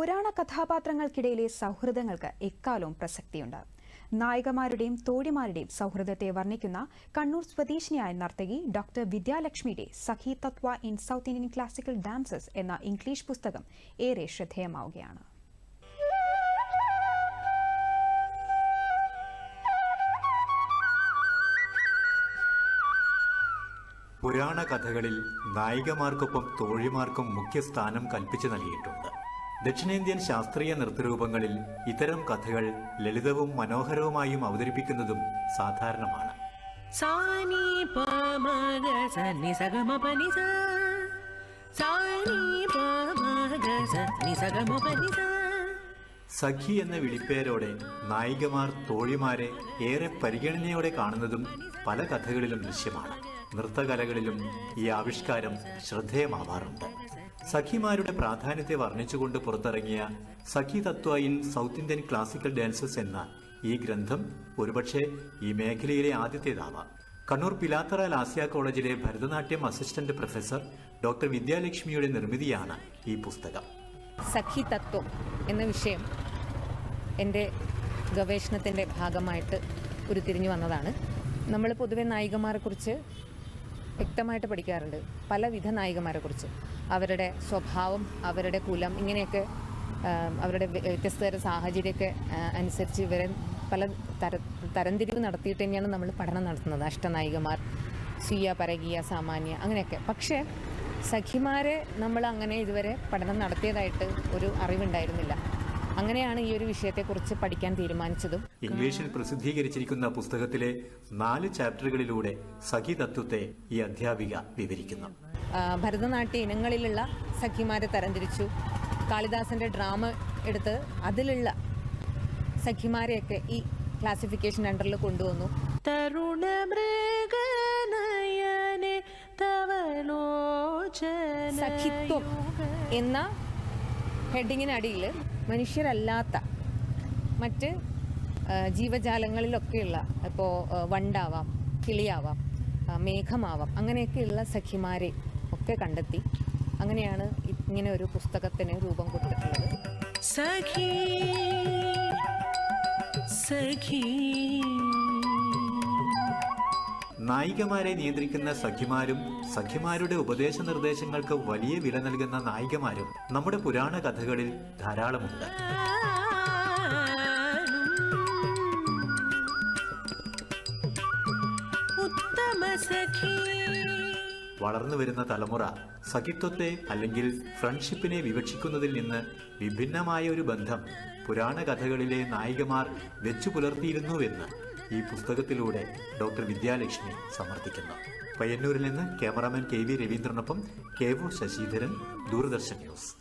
പുരാണ കഥാപാത്രങ്ങൾക്കിടയിലെ സൗഹൃദങ്ങൾക്ക് എക്കാലവും പ്രസക്തിയുണ്ട്. നായകമാരുടെയും തോഴിമാരുടെയും സൗഹൃദത്തെ വർണിക്കുന്ന കണ്ണൂർ സ്വദേശിനിയായ നർത്തകി doctor വിദ്യാലക്ഷ്മിയുടെ Sakhi Tattva in South Indian classical dances എന്ന ഇംഗ്ലീഷ് പുസ്തകം ഏറെ ശ്രദ്ധേയമാവുകയാണ്. പുരാണ കഥകളിൽ നായികമാർക്കൊപ്പം തോഴിമാർക്കും മുഖ്യ സ്ഥാനം കൽപ്പിച്ചു നൽകിയിട്ടുണ്ട്. ദക്ഷിണേന്ത്യൻ ശാസ്ത്രീയ നൃത്തരൂപങ്ങളിൽ ഇത്തരം കഥകൾ ലളിതവും മനോഹരവുമായും അവതരിപ്പിക്കുന്നതും സാധാരണമാണ്. സഖി എന്ന വിളിപ്പേരോടെ നായികമാർ തോഴിമാരെ ഏറെ പരിഗണനയോടെ കാണുന്നതും പല കഥകളിലും ദൃശ്യമാണ്. നൃത്തകലകളിലും ഈ ആവിഷ്കാരം ശ്രദ്ധേയമാവാറുണ്ട്. സഖിമാരുടെ പ്രാധാന്യത്തെ വർണിച്ചുകൊണ്ട് പുറത്തിറങ്ങിയ Sakhi Tattva in South Indian classical dances എന്ന ഈ ഗ്രന്ഥം ഒരുപക്ഷെ ഈ മേഖലയിലെ ആദ്യത്തേതാവാം. കണ്ണൂർ പിലാത്തറ ലാസ്യ കോളേജിലെ ഭരതനാട്യം അസിസ്റ്റന്റ് പ്രൊഫസർ ഡോക്ടർ വിദ്യാലക്ഷ്മിയുടെ നിർമ്മിതിയാണ് ഈ പുസ്തകം. സഖി തത്വം എന്ന വിഷയം എന്റെ ഗവേഷണത്തിന്റെ ഭാഗമായിട്ട് ഉരുത്തിരിഞ്ഞു വന്നതാണ്. നമ്മൾ പൊതുവെ നായികമാരെക്കുറിച്ച് വ്യക്തമായിട്ട് പഠിക്കാറുണ്ട്. പലവിധ നായികമാരെക്കുറിച്ച്. അവരുടെ സ്വഭാവം അവരുടെ കുലം ഇങ്ങനെയൊക്കെ അവരുടെ വ്യത്യസ്ത സാഹചര്യമൊക്കെ അനുസരിച്ച് ഇവരെ പല തര തരംതിരിവ് നടത്തിയിട്ട് തന്നെയാണ് നമ്മൾ പഠനം നടത്തുന്നത്. അഷ്ടനായികമാർ സ്വീയ പരകീയ സാമാന്യ അങ്ങനെയൊക്കെ. പക്ഷേ സഖിമാരെ നമ്മൾ അങ്ങനെ ഇതുവരെ പഠനം നടത്തിയതായിട്ട് ഒരു അറിവുണ്ടായിരുന്നില്ല. അങ്ങനെയാണ് ഈ ഒരു വിഷയത്തെക്കുറിച്ച് പഠിക്കാൻ തീരുമാനിച്ചതും. ഇംഗ്ലീഷിൽ പ്രസിദ്ധീകരിച്ചിരിക്കുന്ന പുസ്തകത്തിലെ നാല് ചാപ്റ്ററുകളിലൂടെ സഖി തത്വത്തെ ഈ അധ്യാപിക വിവരിക്കുന്നു. ഭരതനാട്യ ഇനങ്ങളിലുള്ള സഖിമാരെ തരംതിരിച്ചു. കാളിദാസന്റെ ഡ്രാമ എടുത്ത് അതിലുള്ള സഖിമാരെയൊക്കെ ഈ ക്ലാസിഫിക്കേഷൻ അണ്ടറിൽ കൊണ്ടുവന്നു. തരുണ സഖിത്വം എന്ന ഹെഡിങ്ങിനടിയിൽ മനുഷ്യരല്ലാത്ത മറ്റ് ജീവജാലങ്ങളിലൊക്കെയുള്ള ഇപ്പോൾ വണ്ടാവാം കിളിയാവാം മേഘമാവാം അങ്ങനെയൊക്കെയുള്ള സഖിമാരെ ഒക്കെ കണ്ടെത്തി അങ്ങനെയാണ് ഇങ്ങനെ ഒരു പുസ്തകത്തിന് രൂപം കൊടുത്തിട്ടുള്ളത്. സഖി സഖി. നായികമാരെ നിയന്ത്രിക്കുന്ന സഖ്യമാരും സഖ്യമാരുടെ ഉപദേശ നിർദ്ദേശങ്ങൾക്ക് വലിയ വില നൽകുന്ന നായികമാരും നമ്മുടെ പുരാണ കഥകളിൽ ധാരാളമുണ്ട്. വളർന്നു വരുന്ന തലമുറ സഖിത്വത്തെ അല്ലെങ്കിൽ ഫ്രണ്ട്ഷിപ്പിനെ വിവക്ഷിക്കുന്നതിൽ നിന്ന് വിഭിന്നമായ ഒരു ബന്ധം പുരാണ കഥകളിലെ നായികമാർ വെച്ചു പുലർത്തിയിരുന്നുവെന്ന് ഈ പുസ്തകത്തിലൂടെ ഡോക്ടർ വിദ്യാലക്ഷ്മി സമർപ്പിക്കുന്നു പയ്യന്നൂരിൽ നിന്ന് cameraman K V രവീന്ദ്രനൊപ്പം K O Sasidharan Doordarshan news.